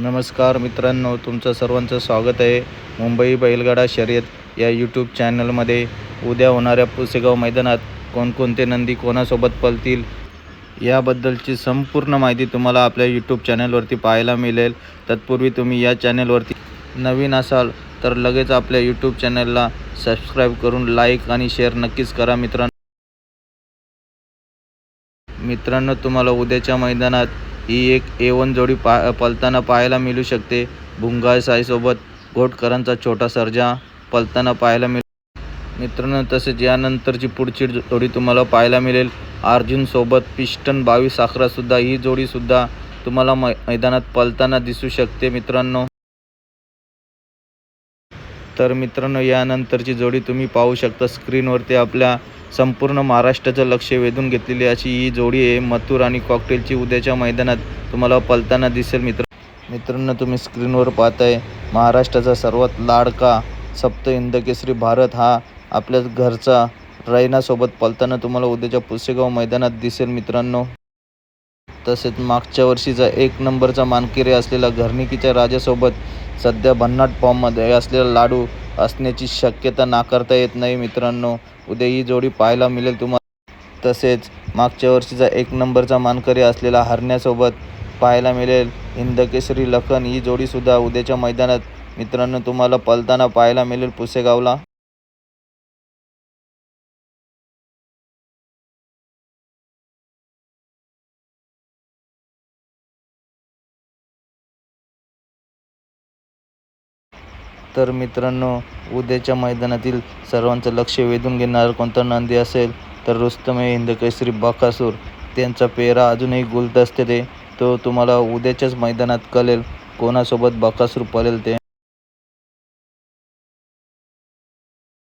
नमस्कार मित्रांनो तुमचं सर्वांचं स्वागत आहे मुंबई बैलगाडा शर्यत या यूट्यूब चॅनलमध्ये उद्या होणाऱ्या पुसेगाव मैदानात कोणकोणते नंदी कोणासोबत पळतील याबद्दलची संपूर्ण माहिती तुम्हाला आपल्या यूट्यूब चॅनलवरती पाहायला मिळेल. तत्पूर्वी तुम्ही या चॅनलवरती नवीन असाल तर लगेच आपल्या यूट्यूब चॅनलला सबस्क्राईब करून लाईक आणि शेअर नक्कीच करा मित्रांनो. मित्रांनो तुम्हाला उद्याच्या मैदानात ही एक ए वन जोडी पा पलताना पाहायला मिळू शकते. भुंगाळ साईसोबत घोटकरांचा छोटा सर्जा पलताना पाहायला मिळ मित्रांनो तसेच यानंतरची पुढची जोडी तुम्हाला पाहायला मिळेल. अर्जुनसोबत पिस्टन बावीस अकरासुद्धा ही जोडीसुद्धा तुम्हाला मै मैदानात पलताना दिसू शकते मित्रांनो. तर मित्रांनो यानंतरची जोडी तुम्ही पाहू शकता. स्क्रीनवरती आपल्या संपूर्ण महाराष्ट्राचं लक्ष वेधून घेतलेली अशी ही जोडी आहे. मथुर आणि कॉकटेलची उद्याच्या मैदानात तुम्हाला पलताना दिसेल मित्र. मित्रांनो तुम्ही स्क्रीनवर पाहताय महाराष्ट्राचा सर्वात लाडका सप्त इंदकेसरी भारत हा आपल्या घरचा रैनासोबत पलताना तुम्हाला उद्याच्या पुसेगाव मैदानात दिसेल मित्रांनो. तसेच मागच्या वर्षीचा एक नंबरचा मानकरी असलेला घरणिकीच्या राजासोबत सध्या भन्नाट फॉर्ममध्ये असलेला लाडू असण्याची शक्यता नाकारता येत नाही मित्रांनो. उद्या ही जोडी पाहायला मिळेल तुम्हाला तसेच मागच्या वर्षीचा एक नंबरचा मानकरी असलेला हरण्यासोबत पाहायला मिळेल. हिंदकेसरी लखन ही जोडीसुद्धा उद्याच्या मैदानात. मित्रांनो तुम्हाला पलताना पाहायला मिळेल पुसेगावला. तर मित्रांनो उद्याच्या मैदानातील सर्वांचं लक्ष वेधून घेणारा कोणता नंदी असेल तर रुस्तमे हिंदकेसरी बकासूर. त्यांचा पेहरा अजूनही गुलदस्ते ते तो तुम्हाला उद्याच्याच मैदानात कळेल. कोणासोबत बकासूर पळेल ते?